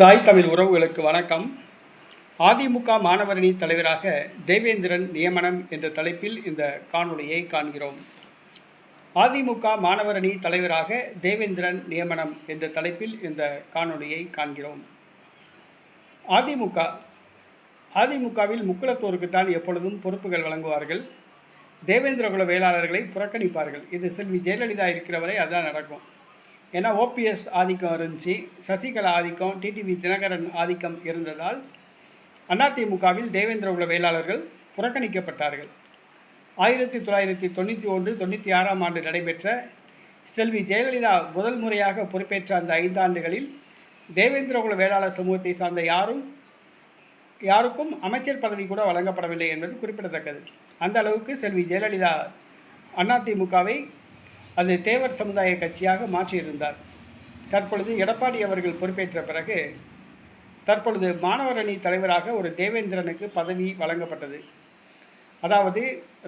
தாய் தமிழ் உறவுகளுக்கு வணக்கம். அதிமுக மாணவரணி தலைவராக தேவேந்திரன் நியமனம் என்ற தலைப்பில் இந்த காணொளியை காண்கிறோம். அதிமுக மாணவரணி தலைவராக தேவேந்திரன் நியமனம் என்ற தலைப்பில் இந்த காணொளியை காண்கிறோம். அதிமுக அதிமுகவில் முக்குளத்தோருக்கு தான் எப்பொழுதும் பொறுப்புகள் வழங்குவார்கள். தேவேந்திரகுல வேளாளர்களை புறக்கணிப்பார்கள். இது செல்வி ஜெயலலிதா இருக்கிறவரை அதான் நடக்கும். ஏன்னா ஓபிஎஸ் ஆதிக்கம் இருந்துச்சு. சசிகலா ஆதிக்கம் டிடிவி தினகரன் ஆதிக்கம் இருந்ததால் அதிமுகவில் உள்ள வேளாளர்கள் புறக்கணிக்கப்பட்டார்கள். ஆயிரத்தி தொள்ளாயிரத்தி தொண்ணூற்றி ஒன்று தொண்ணூற்றி ஆறாம் ஆண்டு நடைபெற்ற செல்வி ஜெயலலிதா முதல் முறையாக பொறுப்பேற்ற அந்த ஐந்தாண்டுகளில் தேவேந்திரகுல வேளாளர் சமூகத்தை சார்ந்த யாரும் யாருக்கும் அமைச்சர் பதவி கூட வழங்கப்படவில்லை என்பது குறிப்பிடத்தக்கது. அந்த அளவுக்கு செல்வி ஜெயலலிதா அதிமுகவை அது தேவர் சமுதாய கட்சியாக மாற்றியிருந்தார். தற்பொழுது எடப்பாடி அவர்கள் பொறுப்பேற்ற பிறகு தற்பொழுது மாணவர் அணி தலைவராக ஒரு தேவேந்திரனுக்கு பதவி வழங்கப்பட்டது. அதாவது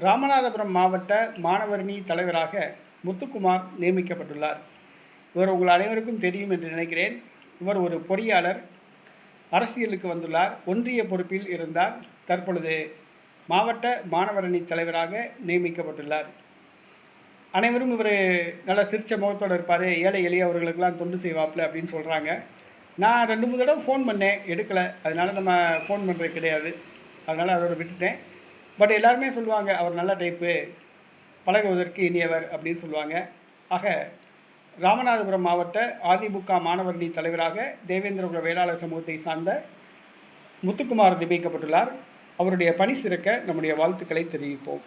ராமநாதபுரம் மாவட்ட மாணவரணி தலைவராக முத்துக்குமார் நியமிக்கப்பட்டுள்ளார். இவர் உங்கள் அனைவருக்கும் தெரியும் என்று நினைக்கிறேன். இவர் ஒரு பொறியாளர் அரசியலுக்கு வந்துள்ளார் ஒன்றிய பொறுப்பில் இருந்தார் தற்பொழுது மாவட்ட மாணவரணி தலைவராக நியமிக்கப்பட்டுள்ளார். அனைவரும் இவர் நல்லா சிரிச்ச முகத்தோடு இருப்பார். ஏழை எளியவர்களுக்கெல்லாம் தொண்டு செய்வாப்பில் அப்படின்னு சொல்கிறாங்க நான் ரெண்டு மூணு தடவை ஃபோன் பண்ணேன். எடுக்கலை. அதனால் நம்ம ஃபோன் பண்ணுறது கிடையாது. அதனால் அதோட விட்டுட்டேன். பட் எல்லாருமே சொல்லுவாங்க அவர் நல்ல டைப்பு பழகுவதற்கு இனியவர் அப்படின்னு சொல்லுவாங்க. ஆக ராமநாதபுரம் மாவட்ட அதிமுக மாணவரணி தலைவராக தேவேந்திரகுல வேளாளர் சமூகத்தை சார்ந்த முத்துக்குமார் நியமிக்கப்பட்டுள்ளார். அவருடைய பணி சிறக்க நம்முடைய வாழ்த்துக்களை தெரிவிப்போம்.